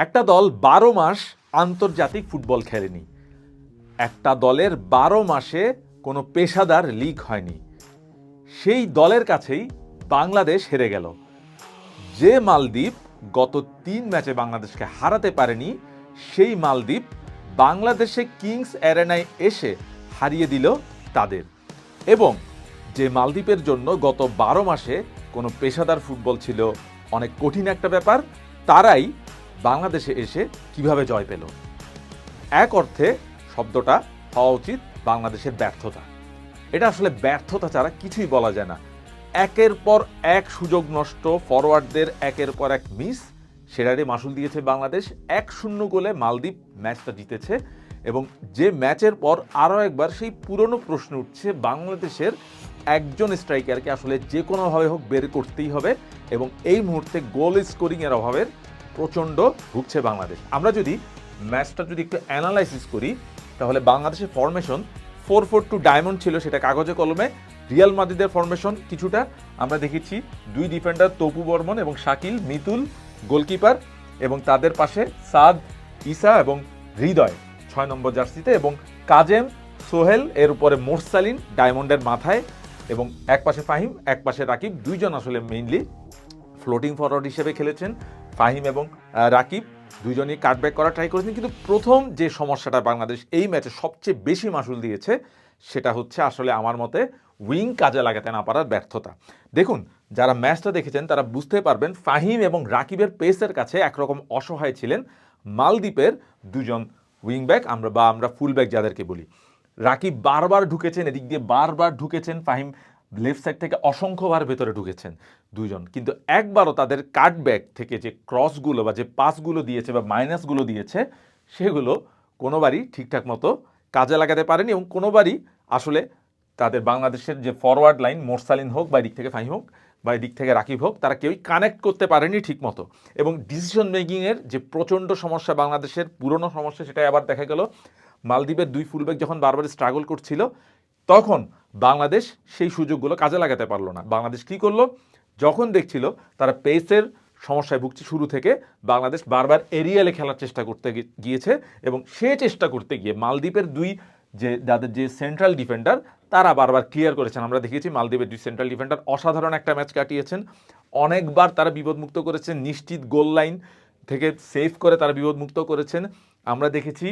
একটা দল বারো মাস আন্তর্জাতিক ফুটবল খেলেনি। একটা দলের বারো মাসে কোনো পেশাদার লিগ হয়নি। সেই দলের কাছেই বাংলাদেশ হেরে গেল। যে মালদ্বীপ গত তিন ম্যাচে বাংলাদেশকে হারাতে পারেনি, সেই মালদ্বীপ বাংলাদেশে কিংস অ্যারেনায় এসে হারিয়ে দিল তাদের। এবং যে মালদ্বীপের জন্য গত বারো মাসে কোনো পেশাদার ফুটবল ছিল, অনেক কঠিন একটা ব্যাপার, তারাই বাংলাদেশে এসে কীভাবে জয় পেল? এক অর্থে শব্দটা হওয়া উচিত বাংলাদেশের ব্যর্থতা। এটা আসলে ব্যর্থতা ছাড়া কিছুই বলা যায় না। একের পর এক সুযোগ নষ্ট ফরওয়ার্ডদের একের পর এক মিস সেটারই মাসুল দিয়েছে বাংলাদেশ, এক শূন্য গোলে মালদ্বীপ ম্যাচটা জিতেছে এবং যে ম্যাচের পর আরও একবার সেই পুরনো প্রশ্ন উঠছে, বাংলাদেশের একজন স্ট্রাইকারকে আসলে যে কোনোভাবে হোক বের করতেই হবে এবং এই মুহূর্তে গোল স্কোরিংয়ের অভাবের প্রচণ্ড ভুগছে বাংলাদেশ। আমরা যদি ম্যাচটা যদি একটু অ্যানালাইসিস করি, তাহলে বাংলাদেশের formation four four two diamond ছিল সেটা কাগজে কলমে রিয়াল মাদ্রিদের ফরমেশন কিছুটা, আমরা দেখেছি দুই ডিফেন্ডার তপু বর্মন এবং শাকিল, মিতুল গোলকিপার এবং তাদের পাশে সাদ ইসা এবং হৃদয় ছয় নম্বর জার্সিতে এবং কাজেম, সোহেল, এর উপরে মোরসালিন ডায়মন্ডের মাথায় এবং এক পাশে ফাহিম, এক পাশে রাকিব, দুইজন আসলে মেইনলি ফ্লোটিং ফরওয়ার্ড হিসেবে খেলেছেন। ফাহিম এবং রাকিব দুইজনই কাটব্যাক করা ট্রাই করেছেন। কিন্তু প্রথম যে সমস্যাটা বাংলাদেশ এই ম্যাচে সবচেয়ে বেশি মাসুল দিয়েছে, সেটা হচ্ছে আসলে আমার মতে উইং কাজে লাগাতে না পারার ব্যর্থতা। দেখুন, যারা ম্যাচটা দেখেছেন, তারা বুঝতে পারবেন ফাহিম এবং রাকিবের পেসের কাছে একরকম অসহায় ছিলেন। মালদ্বীপের দুজন উইং ব্যাক আমরা বা আমরা ফুল ব্যাক যাদেরকে বলি। রাকিব বারবার ঢুকেছেন, এদিক দিয়ে বারবার ঢুকেছেন ফাহিম। লেফট সাইড থেকে অসংখ্যবার ভেতরে ঢুকেছেন দুইজন। কিন্তু একবারও তাদের কাটব্যাক থেকে যে ক্রসগুলো বা যে পাসগুলো দিয়েছে বা মাইনাসগুলো দিয়েছে, সেগুলো কোনোবারই ঠিকঠাক মতো কাজে লাগাতে পারেনি এবং কোনোবারই আসলে তাদের বাংলাদেশের যে ফরওয়ার্ড লাইন মোরসালিন হোক বা এদিক থেকে ফাহিম হোক বা এদিক থেকে রাকিব হোক, তারা কেউই কানেক্ট করতে পারেনি ঠিকমতো। এবং ডিসিশন মেকিংয়ের যে প্রচণ্ড সমস্যা বাংলাদেশের, পুরনো সমস্যা, সেটাই আবার দেখা গেল। মালদ্বীপের দুই ফুলব্যাক যখন বারবার স্ট্রাগল করছিল তখন বাংলাদেশ সেই সুযোগগুলো কাজে লাগাতে পারল না। বাংলাদেশ কী করল? যখন দেখছিল তারা পেসের সমস্যায় ভুগছে শুরু থেকে, বাংলাদেশ বারবার এরিয়ালে খেলার চেষ্টা করতে গিয়েছে এবং সে চেষ্টা করতে গিয়ে মালদ্বীপের দুই যে, যাদের যে সেন্ট্রাল ডিফেন্ডার তারা বারবার ক্লিয়ার করেছেন। আমরা দেখেছি মালদ্বীপের দুই সেন্ট্রাল ডিফেন্ডার অসাধারণ একটা ম্যাচ কাটিয়েছেন। অনেকবার তারা বিপদমুক্ত করেছেন নিশ্চিত গোল লাইন থেকে সেভ করে তারা বিপদমুক্ত করেছেন। আমরা দেখেছি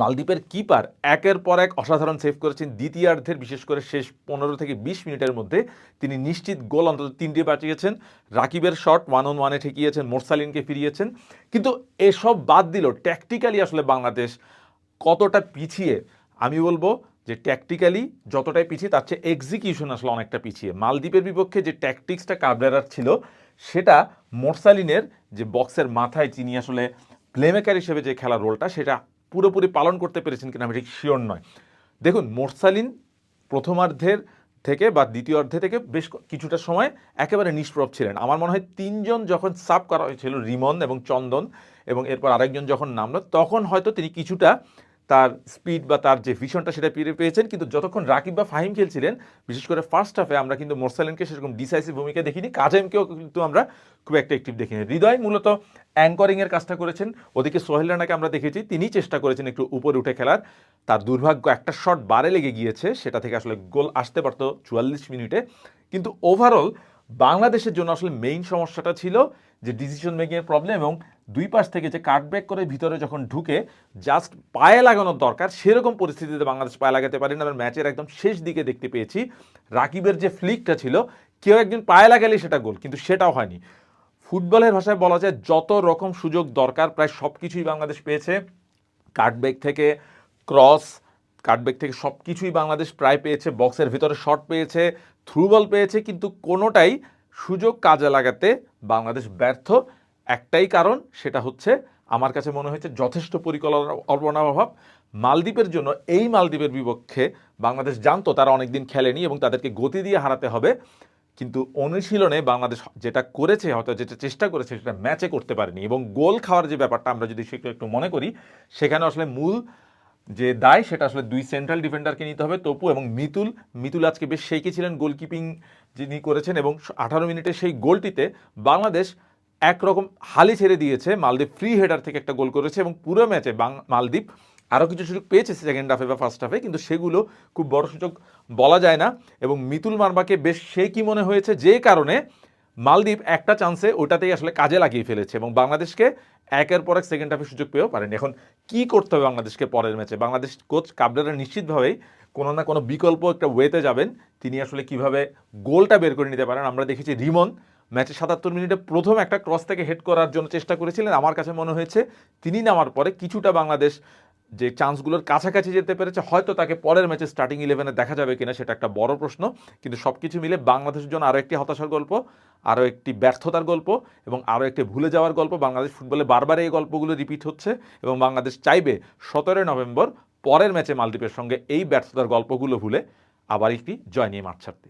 মালদ্বীপের কিপার একের পর এক অসাধারণ সেভ করেছেন দ্বিতীয়ার্ধের, বিশেষ করে শেষ পনেরো থেকে বিশ মিনিটের মধ্যে। তিনি নিশ্চিত গোল অন্তত তিনটি বাঁচিয়েছেন রাকিবের শট ওয়ান অন ওয়ানে ঠেকিয়েছেন, মোরসালিনকে ফিরিয়েছেন। কিন্তু এসব বাদ দিল ট্যাকটিক্যালি আসলে বাংলাদেশ। কতটা পিছিয়ে? আমি বলব যে ট্যাকটিক্যালি যতটাই পিছিয়ে, তার চেয়ে এক্সিকিউশন আসলে অনেকটা পিছিয়ে। মালদ্বীপের বিপক্ষে যে ট্যাকটিক্সটা কাবরেরার ছিল, সেটা মোরসালিনের যে বক্সের মাথায় তিনি আসলে প্লেমেকার হিসেবে যে খেলার রোলটা সেটা পুরোপুরি পালন করতে পেরেছেন কিনা আমি ঠিক শিওর নয়। দেখুন, মোরসালিন প্রথমার্ধের থেকে বা দ্বিতীয় অর্ধে থেকে বেশ কিছুটা সময় একেবারে নিষ্প্রভ ছিলেন। আমার মনে হয় তিনজন যখন সাব করা হয়েছিল, রিমন এবং চন্দন এবং এরপর আরেকজন যখন নামলো, তখন হয়তো তিনি কিছুটা তার স্পিড বা তার যে ভিশনটা সেটা ফিরে পেয়েছেন। কিন্তু যতক্ষণ রাকিব বা ফাহিম খেলছিলেন, বিশেষ করে ফার্স্ট হাফে আমরা কিন্তু মোরসালিনকে সেরকম ডিসাইসিভ ভূমিকা দেখিনি। কাজেমকেও কিন্তু আমরা খুব একটা অ্যাক্টিভ দেখিনি। হৃদয় মূলত অ্যাঙ্করিংয়ের কাজটা করেছেন। ওদিকে সোহেল রানাকে আমরা দেখেছি, তিনি চেষ্টা করেছেন একটু উপরে উঠে খেলার। তার দুর্ভাগ্য একটা শট বারে লেগে গিয়েছে, সেটা থেকে আসলে গোল আসতে পারতো চুয়াল্লিশ মিনিটে। কিন্তু ওভারঅল বাংলাদেশের জন্য আসলে মেইন সমস্যাটা ছিল যে ডিসিশন মেকিংয়ের প্রবলেম এবং দুই পাশ থেকে যে কাটব্যাক করে ভিতরে যখন ঢুকে জাস্ট পায়ে লাগানোর দরকার, সেরকম পরিস্থিতিতে বাংলাদেশ পায়ে লাগাতে পারেনি আমরা ম্যাচের একদম শেষ দিকে দেখতে পেয়েছি, রাকিবের যে ফ্লিকটা ছিল, কেউ একজন পায়ে লাগালেই সেটা গোল, কিন্তু সেটাও হয়নি। ফুটবলের ভাষায় বলা যায়, যত রকম সুযোগ দরকার, প্রায় সব কিছুই বাংলাদেশ পেয়েছে। কাটব্যাক থেকে ক্রস কাটব্যাক থেকে সব কিছুই বাংলাদেশ প্রায় পেয়েছে, বক্সের ভিতরে শট পেয়েছে থ্রু বল পেয়েছে, কিন্তু কোনোটাই সুযোগ কাজে লাগাতে বাংলাদেশ ব্যর্থ। একটাই কারণ, সেটা হচ্ছে আমার কাছে মনে হয়েছে যথেষ্ট পরিকল্পনার অভাব। মালদ্বীপের জন্য এই মালদ্বীপের বিপক্ষে বাংলাদেশ জানতো তারা অনেকদিন খেলেনি এবং তাদেরকে গতি দিয়ে হারাতে হবে। কিন্তু অনুশীলনে বাংলাদেশ যেটা করেছে, হয়তো যেটা চেষ্টা করেছে, সেটা ম্যাচে করতে পারেনি এবং গোল খাওয়ার যে ব্যাপারটা আমরা যদি সেটা একটু মনে করি, সেখানে আসলে মূল যে দায়, সেটা আসলে দুই সেন্ট্রাল ডিফেন্ডারকে নিতে হবে, তপু এবং মিতুল। মিতুল আজকে বেশ সেইকে ছিলেন গোলকিপিং যিনি করেছেন এবং আঠারো মিনিটে সেই গোলটিতে বাংলাদেশ একরকম হালি ছেড়ে দিয়েছে। মালদ্বীপ ফ্রি হেডার থেকে একটা গোল করেছে এবং পুরো ম্যাচে মালদ্বীপ আরও কিছু সুযোগ পেয়েছে সেকেন্ড হাফে বা ফার্স্ট হাফে কিন্তু সেগুলো খুব বড় সুযোগ বলা যায় না এবং মিতুল মারবাকে বেশ সে কি মনে হয়েছে যে কারণে মালদ্বীপ একটা চান্সে ওটাতেই আসলে কাজে লাগিয়ে ফেলেছে এবং বাংলাদেশকে একের পর এক সেকেন্ড হাফে সুযোগ পেয়েও পারেনি। এখন কি করতে হবে বাংলাদেশকে পরের ম্যাচে? বাংলাদেশ কোচ কাবলারা নিশ্চিতভাবেই কোনো না কোনো বিকল্প একটা ওয়েতে যাবেন। তিনি আসলে কীভাবে গোলটা বের করে নিতে পারেন? আমরা দেখেছি রিমন ম্যাচে সাতাত্তর মিনিটে প্রথম একটা ক্রস থেকে হেড করার জন্য চেষ্টা করেছিলেন। আমার কাছে মনে হয়েছে তিনি নামার পরে কিছুটা বাংলাদেশ যে চান্সগুলোর কাছাকাছি যেতে পেরেছে, হয়তো তাকে পরের ম্যাচে স্টার্টিং ইলেভেনে দেখা যাবে কিনা সেটা একটা বড় প্রশ্ন। কিন্তু সব কিছু মিলে বাংলাদেশের জন্য আরও একটি হতাশার গল্প, আরও একটি ব্যর্থতার গল্প এবং আরও একটি ভুলে যাওয়ার গল্প। বাংলাদেশ ফুটবলে বারবার এই গল্পগুলো রিপিট হচ্ছে এবং বাংলাদেশ চাইবে সতেরোই নভেম্বর পরের ম্যাচে মালদ্বীপের সঙ্গে এই ব্যর্থতার গল্পগুলো ভুলে আবার একটি জয় নিয়ে মাঠ ছাড়তে।